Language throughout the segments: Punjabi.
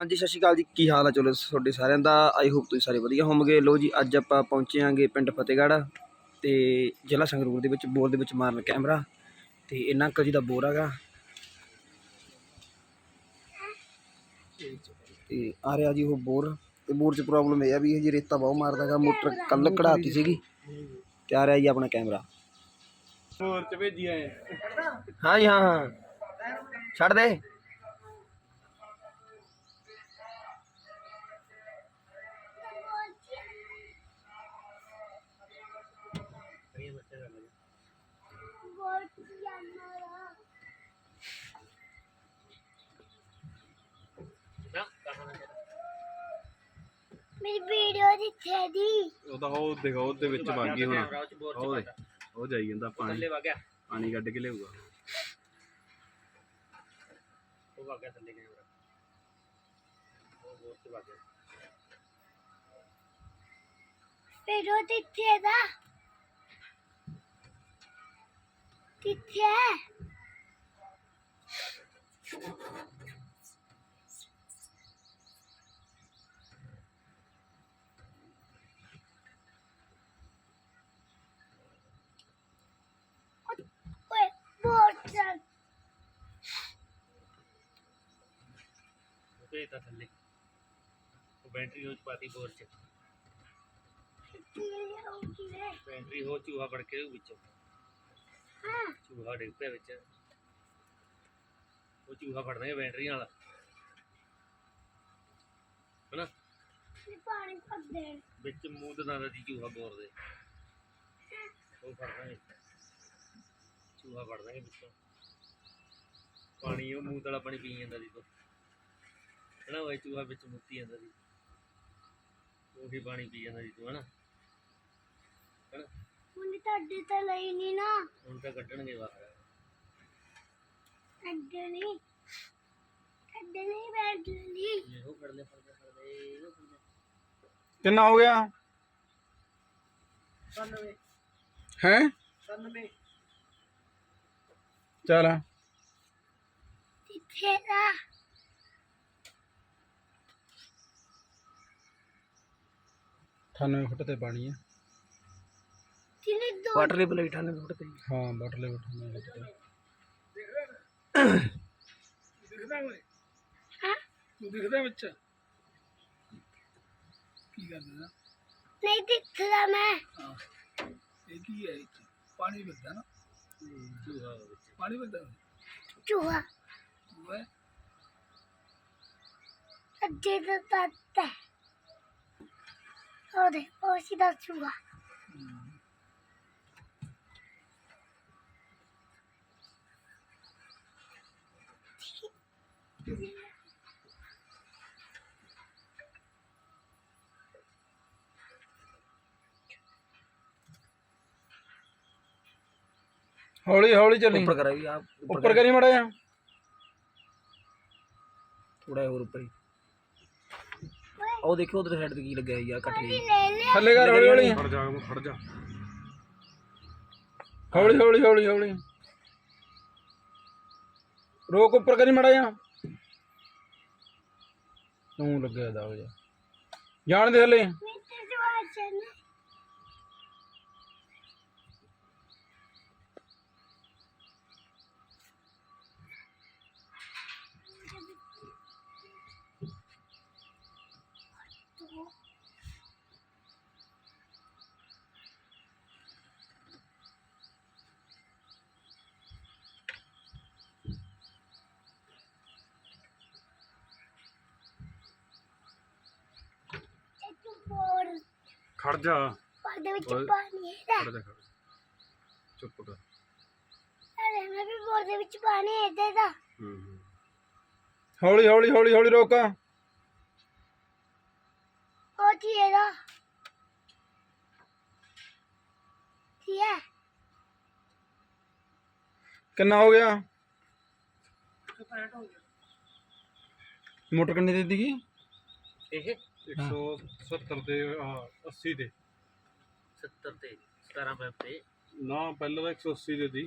ਹਾਂਜੀ ਸਤਿ ਸ਼੍ਰੀ ਅਕਾਲ ਜੀ। ਕੀ ਹਾਲ ਆ? ਚਲੋ ਤੁਹਾਡੇ ਸਾਰਿਆਂ ਦਾ ਆਈ ਹੋਪ ਤੁਸੀਂ ਸਾਰੇ ਵਧੀਆ ਹੋਵੋਗੇ। ਲੋ ਜੀ ਅੱਜ ਆਪਾਂ ਪਹੁੰਚੇ ਆਂਗੇ ਪਿੰਡ ਫਤਿਹਗੜ੍ਹ ਤੇ ਜ਼ਿਲ੍ਹਾ ਸੰਗਰੂਰ ਦੇ ਵਿੱਚ ਬੋਰ ਦੇ ਵਿੱਚ ਮਾਰਨ ਕੈਮਰਾ ਤੇ ਇਹਨਾਂ ਅੰਕਲ ਜੀ ਦਾ ਬੋਰ ਹੈਗਾ। ਤੇ ਆ ਰਿਹਾ ਜੀ ਉਹ ਬੋਰ। ਤੇ ਬੋਰ 'ਚ ਪ੍ਰੋਬਲਮ ਇਹ ਆ ਵੀ ਇਹ ਜੀ ਰੇਤਾ ਬਹੁਤ ਮਾਰਦਾਗਾ ਮੋਟਰ ਕੱਲ ਕਢਾਤੀ ਸੀਗੀ। ਤੇ ਆ ਰਿਹਾ ਜੀ ਆਪਣਾ ਕੈਮਰਾ। ਹੋਰ ਚ ਭੇਜੀ ਆਏ। ਹਾਂ ਜੀ ਹਾਂ ਹਾਂ। ਛੱਡ ਦੇ। ਦੀ ਉਹਦਾ ਉਹ ਦੇਖੋ ਉਹਦੇ ਵਿੱਚ ਵਗ ਗਈ ਹੁਣ। ਉਹ ਦੇ ਉਹ ਜਾਈ ਜਾਂਦਾ ਪਾਣੀ। ਵਗਿਆ। ਪਾਣੀ ਕੱਢ ਕੇ ਲਿਆਊਗਾ। ਉਹ ਵਗਿਆ ਥੱਲੇ ਕੈਮਰਾ ਉਹ ਹੋਰ ਤੇ ਵਗਿਆ। ਵੀਡੀਓ ਦਿੱਥੇ ਦਾ ਕਿੱਥੇ ਓਏ ਬੋਟਲ ਉਹ ਭੇਜਤਾ ਥੱਲੇ। ਉਹ ਬੈਟਰੀ ਉਹ ਚ ਪਾਤੀ ਬੋਰ ਚ। ਬੈਟਰੀ ਹੋ ਚੂਹਾ ਫੜ ਕੇ ਵਿੱਚੋਂ। ਹਾਂ ਚੂਹਾ ਡਿੱਗ ਪਿਆ ਵਿੱਚ। ਉਹ ਚੂਹਾ ਫੜਨਾ ਹੈ ਬੈਟਰੀ ਨਾਲ। ਹਨਾ? ਪਾਣੀ ਭਰ ਦੇ ਵਿੱਚ ਮੂੰਹ ਤੇ ਨਾਲ ਦੀ ਚੂਹਾ ਬੋਰ ਦੇ। ਉਹ ਫੜਨਾ ਹੈ ਚੂਹਾ ਫੜਨਾ ਹੈ ਵਿੱਚੋਂ। ਪਾਣੀ ਉਹ ਮੂੰਹ ਵਾਲਾ ਪਾਣੀ ਪੀ ਜਾਂਦਾ ਸੀ ਤੋਂ। ਹਨਾ ਉਹ ਚੂਹਾ ਵਿੱਚ ਮੁੱਤੀ ਜਾਂਦਾ ਸੀ ਉਹੀ ਪਾਣੀ ਪੀ ਜਾਂਦਾ ਸੀ ਤੂੰ ਹਨਾ ਹਨਾ? ਹੁਣ ਤੁਹਾਡੇ ਤਾਂ ਲਈ ਨਹੀਂ ਨਾ। ਹੁਣ ਤਾਂ ਕੱਢਣਗੇ ਬਾਹਰ। ਅੱਡੇ ਨਹੀਂ ਅੱਡੇ ਨਹੀਂ ਬੈਠ ਲਈ ਇਹੋ ਫੜ ਲੈ ਫੜ ਲੈ ਫੜ ਲੈ ਇਹੋ ਫੜ ਲੈ ਕਿੰਨਾ ਹੋ ਗਿਆ? 97 ਹੈ? 97 ਚੱਲ। ਕਿੱਥੇ ਦਾ ਅਠਾਨਵੇਂ ਫੁੱਟ ਤੇ ਪਾਣੀ ਹੈ ਕਿਨੇ ਦੋ ਵਾਟਰ ਲੈਵਲ 98 ਫੁੱਟ ਤੇ ਹਾਂ ਬਟਲੇ ਅਠਾਨਵੇਂ ਫੁੱਟ ਤੇ। ਹਾਂ? ਤੂੰ ਦਿਖਦਾ ਵਿੱਚ। ਕੀ ਕਰਦਾ ਨਹੀਂ ਦਿਖਦਾ ਮੈਂ। ਇਹ ਕੀ ਹੈ ਇੱਥੇ? ਪਾਣੀ ਨਾ। ਚੂਹਾ। ਓਏ ਤੱਤ ਹੈ। ਉਹਦੇ ਉਹ ਸਿੱਧਾ ਚੂਹਾ ਹੌਲੀ ਹੌਲੀ ਚੱਲੀ ਉੱਪਰ ਕਰਾ ਵੀ ਆ ਉੱਪਰ ਕਰੀ ਮੜਾ ਜਾ ਥੋੜਾ ਹੋਰ ਉੱਪਰ ਹੀ ਉਹ ਦੇਖੋ ਉਧਰ ਸਾਈਡ ਤੇ ਕੀ ਲੱਗਿਆ ਯਾਰ ਕੱਟ ਥੱਲੇ ਕਰ ਹੌਲੀ ਹੌਲੀ। ਖੜ ਜਾ ਖੜ ਜਾ। ਹੌਲੀ ਹੌਲੀ ਹੌਲੀ ਹੌਲੀ। ਰੋਕ ਉੱਪਰ ਕਰੀ ਮੜਾ ਜਾ ਤੂੰ ਲੱਗਿਆ ਦਾ ਹੋ ਜਾ। ਜਾਣ ਦੇ ਥੱਲੇ ਮਿੱਟੇ ਜਵਾ ਚੰਨ ਇੱਕ ਬੋਰ ਖੜ ਜਾ। ਉਹਦੇ ਵਿੱਚ। ਪਾਣੀ ਹੈ ਖੜ ਜਾ ਖੜ ਚੁੱਪ ਕਰ। ਅਰੇ ਮੈਂ ਵੀ ਬੋਰ ਦੇ ਵਿੱਚ ਪਾਣੀ ਹੈ ਦੇ। ਦਾ ਹੌਲੀ ਹੌਲੀ ਹੌਲੀ ਹੌਲੀ ਰੋਕ। ਉਹ ਕੀ ਹੈ ਦਾ ਕੀ ਹੈ? ਕਿੰਨਾ ਹੋ ਗਿਆ? ਮੋਟਰ ਕਿੰਨੀ ਦੇ ਦਿੱਤੀ ਇਹ 170 ਦੇ 80 ਦੇ। 70 ਤੇ 17 ਪੈਪ ਤੇ ਨਾ ਪਹਿਲਾਂ ਤਾਂ 180 ਦੇ ਦੀ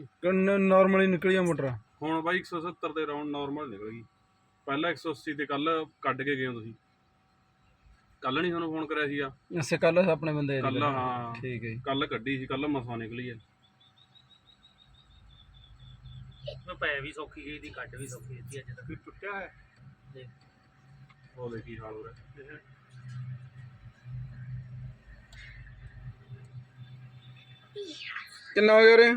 ਨਾਰਮਲੀ ਨਿਕਲੀ ਆ ਮੋਟਰ? ਹੁਣ ਬਾਈ 170 ਦੇ ਰਾਉਂਡ ਨਾਰਮਲ ਨਿਕਲ ਗਈ। ਪਹਿਲਾਂ 180 ਤੇ ਕੱਲ ਕੱਢ ਕੇ ਗਏ ਹੋ ਤੁਸੀਂ। ਕੱਲ ਨਹੀਂ ਤੁਹਾਨੂੰ ਫੋਨ ਕਰਿਆ ਸੀਗਾ। ਅਸੀਂ ਕੱਲ ਆਪਣੇ ਬੰਦੇ ਕੱਲ ਹਾਂ। ਠੀਕ ਹੈ ਜੀ। ਕੱਲ ਕੱਢੀ ਸੀ ਕੱਲ ਮਸਾਂ ਨਿਕਲੀ ਹੈ। ਮੈਂ ਪੈ ਵੀ ਸੌਖੀ ਗਈ ਦੀ ਕੱਢ ਵੀ ਸੌਖੀ ਦਿੱਤੀ ਅੱਜ ਤੱਕ। ਟੁੱਟਿਆ ਹੈ ਦੇਖ। ਉਹ ਦੇ ਕੀ ਹਾਲ ਹੋ ਰਿਹਾ। ਕਿੰਨਾ ਹੋ ਗਿਆ ਰੇ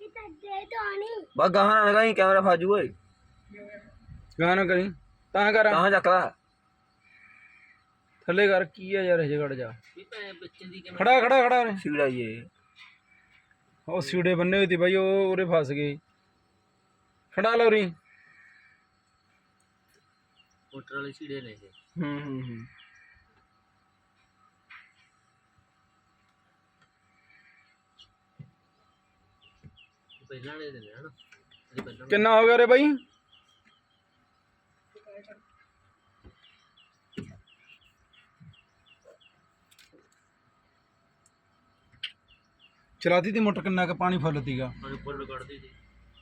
ਕਿਤਾ ਦੇ ਦੋਣੀ ਬਾ ਗਾਹਾਂ ਨਾ ਲਗਾਈ ਕੈਮਰਾ ਫਾਜੂ ਓਏ। ਗਾਹਾਂ ਨਾ ਕਰੀ ਤਾਂ ਕਰ। ਗਾਹਾਂ ਚੱਕਦਾ ਥੱਲੇ ਕਰ ਕੀ ਆ ਯਾਰ ਹਜੇ ਘੜ ਜਾ। ਖੜਾ ਖੜਾ ਖੜਾ ਰੇ ਸੀੜਾ ਇਹ। ਉਹ ਸੀੜੇ ਬੰਨੇ ਹੋਏ ਤੀ ਬਾਈ ਉਹ ਉਰੇ ਫਸ ਗਏ। ਖੜਾ ਲਓ ਰੀ ਮੋਟਰ ਵਾਲੇ ਛੀੜੇ ਨੇ ਇਹ। ਹੂੰ ਹੂੰ ਹੂੰ। ਪਹਿਲਾਂ ਵਾਲੇ ਦੇ ਨੇ। ਹਨਾ ਇਹ ਪਹਿਲਾਂ ਕਿੰਨਾ ਹੋ ਗਿਆ ਰੇ ਬਾਈ? ਚਲਾਤੀ ਤੀ ਮੋਟਰ ਕਿੰਨਾ ਕ? ਪਾਣੀ ਫੁੱਲ ਤੀਗਾ। ਫੁੱਲ ਕੱਢਦੀ ਸੀ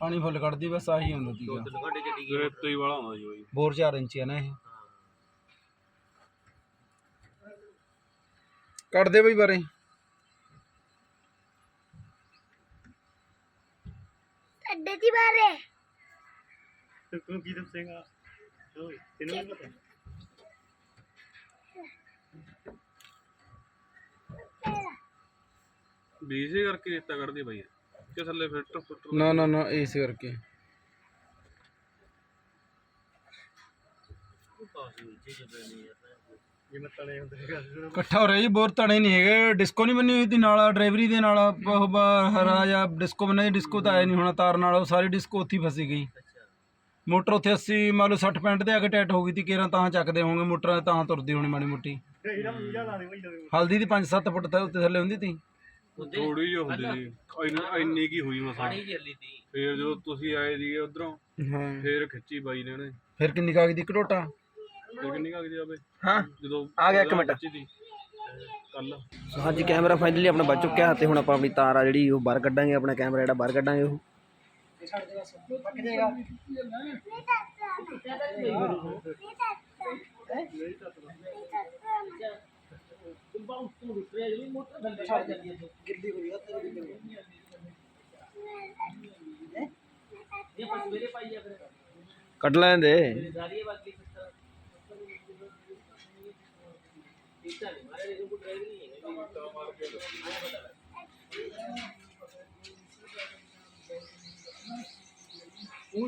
ਪਾਣੀ ਫੁੱਲ ਕੱਢਦੀ ਬਸ ਆਹੀ ਹੁੰਦਾ ਤੀਗਾ ਤਿੰਨ ਘੰਟੇ ਚੱਲੀ ਗਈ। ਇਹ ਤੋਂ ਹੀ ਵਾਲਾ ਹੁੰਦਾ ਜੀ ਬੋਰ 4 ਇੰਚੀ ਆ ਨਾ ਇਹ। ਕੱਢ ਦੇ ਬਈ ਬਾਰੇ। ਅੱਡੇ ਦੀ ਬਾਰੇ। ਤੂੰ ਕੀ ਦੱਸੇਗਾ ਤੈਨੂੰ ਨਹੀਂ ਪਤਾ। ਬੀਜੇ ਕਰਕੇ ਰੇਤਾ ਕੱਢਦੀ ਬਾਈ ਕਿ ਥੱਲੇ ਫਿਲਟਰ ਫੁੱਟਰ ਨਾ ਨਾ ਨਾ ਇਸ ਕਰਕੇ। ਇਕੱਠਾ ਹੋ ਰਿਹਾ ਜੀ ਬੋਰ ਤਣੇ ਨਹੀਂ ਹੈਗੇ। ਡਿਸਕੋ ਨਹੀਂ ਬੰਨੀ ਹੋਈ ਤੀ ਨਾਲ ਡਰਾਈਵਰੀ ਦੇ ਨਾਲ ਉਹ ਹਰਾ ਜਾਂ ਡਿਸਕੋ ਬੰਨੇ ਡਿਸਕੋ ਤਾਂ ਆਇਆ ਨਹੀਂ ਹੋਣਾ ਤਾਰ ਨਾਲ ਉਹ ਸਾਰੀ ਡਿਸਕੋ ਉੱਥੇ ਫਸੀ ਗਈ। ਮੋਟਰ ਉੱਥੇ 80 ਮੰਨ ਲਓ 60 65 ਤੇ ਆ ਕੇ ਟੈਟ ਹੋ ਗਈ ਤੀ ਕੇਰਾਂ ਤਾਂ ਚੱਕਦੇ ਹੋਣਗੇ ਮੋਟਰ ਤਾਂ ਤੁਰਦੀ ਹੋਣੀ ਮਾੜੀ ਮੋਟੀ। ਹਲਦੀ ਦੀ 5-7 ਫੁੱਟ ਤਾਂ ਉੱਤੇ ਥੱਲੇ ਹੁੰਦੀ ਤੀ। ਥੋੜੀ ਜਿਹੀ ਹੁੰਦੀ ਸੀ ਇੰਨੀ ਇੰਨੀ ਕੀ ਹੋਈ ਮਸਾਂ। ਪਾਣੀ ਚੱਲੀ ਤੀ? ਫੇਰ ਜਦੋਂ ਤੁਸੀਂ ਆਏ ਸੀਗੇ ਉਧਰੋਂ ਹਾਂ। ਫੇਰ ਖਿੱਚੀ ਬਾਈ ਨੇ ਉਹਨੇ। ਫਿਰ ਕਿੰਨੀ ਕਾਗਜ਼ ਦੀ ਘਟੋਟਾ? ਫੇਰ ਕਿੰਨੀ ਕਾਗਜ਼ ਆਵੇ ਹਾਂ। ਜਦੋਂ ਆ ਗਿਆ ਇੱਕ ਮਿੰਟ। ਕੱਲ। ਸੋ ਹਾਂਜੀ ਕੈਮਰਾ ਫਾਈਨਲੀ ਆਪਣਾ ਵੱਜ ਚੁੱਕਿਆ ਤੇ ਹੁਣ ਆਪਾਂ ਆਪਣੀ ਤਾਰ ਆ ਜਿਹੜੀ ਉਹ ਬਾਹਰ ਕੱਢਾਂਗੇ। ਆਪਣਾ ਕੈਮਰਾ ਜਿਹੜਾ ਬਾਹਰ ਕੱਢਾਂਗੇ ਉਹ। ਇਹ ਆਪਾਂ ਸਵੇਰੇ ਪਾਈ ਆ ਫਿਰ ਕੱਢ ਲੈਂਦੇ ਸਾਰੀ ਬਾਕੀ ਠੀਕ ਹੈ ਮਾਰੇ ਇਹਨੂੰ ਕੋਈ ਡਰਾਈਵ ਨਹੀਂ ਹੈ। ਉਹ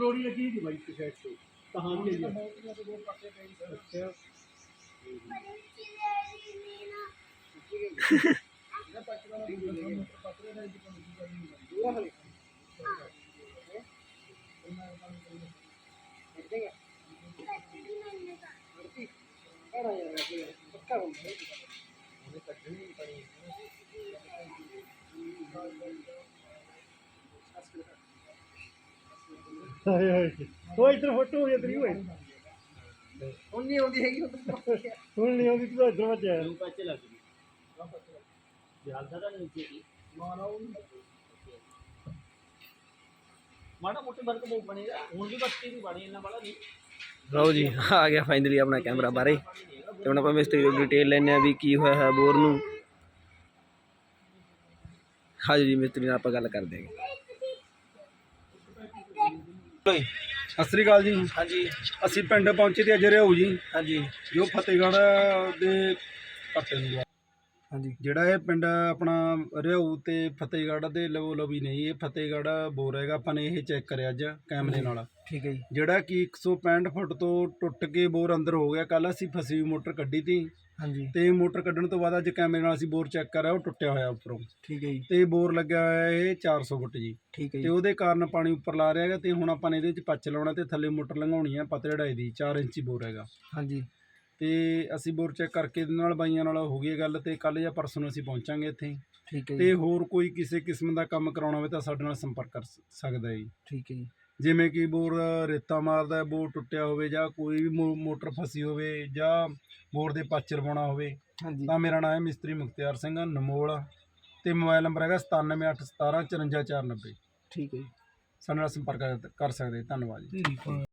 ਇੱਧਰ ਫੋਟੋ ਹੋ ਜਾਂਦੀ ਓਏ ਹੁਣ ਨਹੀਂ ਆਉਂਦੀ ਹੈਗੀ ਹੁਣ ਨਹੀਂ ਆਉਂਦੀ ਤੂੰ ਇੱਧਰ ਵੱਜਿਆ ਪੈਸੇ ਲੱਗ ਮਾੜਾ ਮੋਟੇ ਵਰਕ ਬਹੁਤ ਬਣੇਗਾ ਹੁਣ ਵੀ ਬੱਤੀ ਦੀ ਬਣੀ ਇੰਨਾ ਵਾਲਾ ਨਹੀਂ ਲਓ ਜੀ ਆ ਗਿਆ ਫਾਈਨਲੀ ਆਪਣਾ ਕੈਮਰਾ ਬਾਰੇ। ਤੇ ਹੁਣ ਆਪਾਂ ਮਿਸਤਰੀ ਤੋਂ ਡਿਟੇਲ ਲੈਣੇ ਆ ਵੀ ਕੀ ਹੋਇਆ ਹੈ ਬੋਰ ਨੂੰ। ਹਾਂਜੀ ਜੀ ਮਿਸਤਰੀ ਨਾਲ ਆਪਾਂ ਗੱਲ ਕਰਦੇ ਹਾਂ। ਸਤਿ ਸ੍ਰੀ ਅਕਾਲ ਜੀ। ਹਾਂਜੀ। ਅਸੀਂ ਪਿੰਡ ਪਹੁੰਚੇ ਤੇ ਅੱਜ ਰਿਹਾਉ ਜੀ। ਹਾਂਜੀ। ਜੋ ਫਤਿਹਗੜ੍ਹ ਦੇ ਪੱਤੇ ਨੂੰ। ਹਾਂਜੀ। ਜਿਹੜਾ ਇਹ ਪਿੰਡ ਆਪਣਾ ਰਿਹਾਉ ਤੇ ਫਤਿਹਗੜ੍ਹ ਦੇ ਲਵੋ ਲਵੀ ਨਹੀਂ ਇਹ ਫਤਿਹਗੜ੍ਹ ਬੋਰ ਹੈਗਾ ਆਪਾਂ ਨੇ ਇਹ ਚੈੱਕ ਕਰਿਆ ਅੱਜ ਕੈਮਰੇ ਨਾਲ। ਠੀਕ ਹੈ ਜੀ। ਜਿਹੜਾ ਕਿ 165 ਫੁੱਟ ਤੋਂ ਟੁੱਟ ਕੇ ਬੋਰ ਅੰਦਰ ਹੋ ਗਿਆ ਕੱਲ ਅਸੀਂ ਫਸੀ ਹੋਈ ਮੋਟਰ ਕੱਢੀ ਤੀ। ਹਾਂਜੀ। ਤੇ ਮੋਟਰ ਕੱਢਣ ਤੋਂ ਬਾਅਦ ਅੱਜ ਕੈਮਰੇ ਨਾਲ ਅਸੀਂ ਬੋਰ ਚੈੱਕ ਕਰਿਆ ਉਹ ਟੁੱਟਿਆ ਹੋਇਆ ਉੱਪਰੋਂ। ਠੀਕ ਹੈ ਜੀ। ਤੇ ਬੋਰ ਲੱਗਿਆ ਹੋਇਆ ਇਹ 400 ਫੁੱਟ ਜੀ। ਠੀਕ ਹੈ ਤੇ ਉਹਦੇ ਕਾਰਨ ਪਾਣੀ ਉੱਪਰ ਲਾ ਰਿਹਾ ਹੈਗਾ ਤੇ ਹੁਣ ਆਪਾਂ ਨੇ ਇਹਦੇ ਵਿੱਚ ਪੱਚ ਲਾਉਣਾ ਤੇ ਥੱਲੇ ਮੋਟਰ ਲੰਘਾਉਣੀ ਹੈ ਪਤੜਾਈ ਦੀ 4 ਇੰਚੀ ਬੋਰ ਹੈਗਾ। ਹਾਂਜੀ। ਤੇ ਅਸੀਂ ਬੋਰ ਚੈੱਕ ਕਰਕੇ ਇਹਦੇ ਨਾਲ ਬਾਈਆਂ ਨਾਲ ਹੋ ਗਈ ਹੈ ਗੱਲ ਤੇ ਕੱਲ ਜਾਂ ਪਰਸੋਂ ਨੂੰ ਅਸੀਂ ਪਹੁੰਚਾਂਗੇ ਇੱਥੇ। ਠੀਕ ਹੈ ਤੇ ਹੋਰ ਕੋਈ ਕਿਸੇ ਕਿਸਮ ਦਾ ਕੰਮ ਕਰਾਉਣਾ ਹੋਵੇ ਤਾਂ ਸਾਡੇ ਨਾਲ ਸੰਪਰਕ ਕਰ ਸ- ਸਕਦਾ ਹੈ ਜੀ। ਠੀਕ ਹੈ ਜੀ। ਜਿਵੇਂ ਕਿ ਬੋਰ ਰੇਤਾ ਮਾਰਦਾ ਹੈ, ਬੋਰ ਟੁੱਟਿਆ ਹੋਵੇ ਜਾਂ ਕੋਈ ਵੀ ਮੋ- ਮੋਟਰ ਫਸੀ ਹੋਵੇ ਜਾਂ ਬੋਰ ਦੇ ਪੱਚ ਲਵਾਉਣਾ ਹੋਵੇ ਤਾਂ ਮੇਰਾ ਨਾਮ ਹੈ ਮਿਸਤਰੀ ਮੁਖਤਿਆਰ ਸਿੰਘ ਨਮੋਲ ਤੇ ਮੋਬਾਈਲ ਨੰਬਰ ਹੈਗਾ 97817 54490 ਠੀਕ ਹੈ ਜੀ। ਸਾਡੇ ਨਾਲ ਸੰਪਰਕ ਕਰ ਸਕਦੇ ਧੰਨਵਾਦ ਜੀ।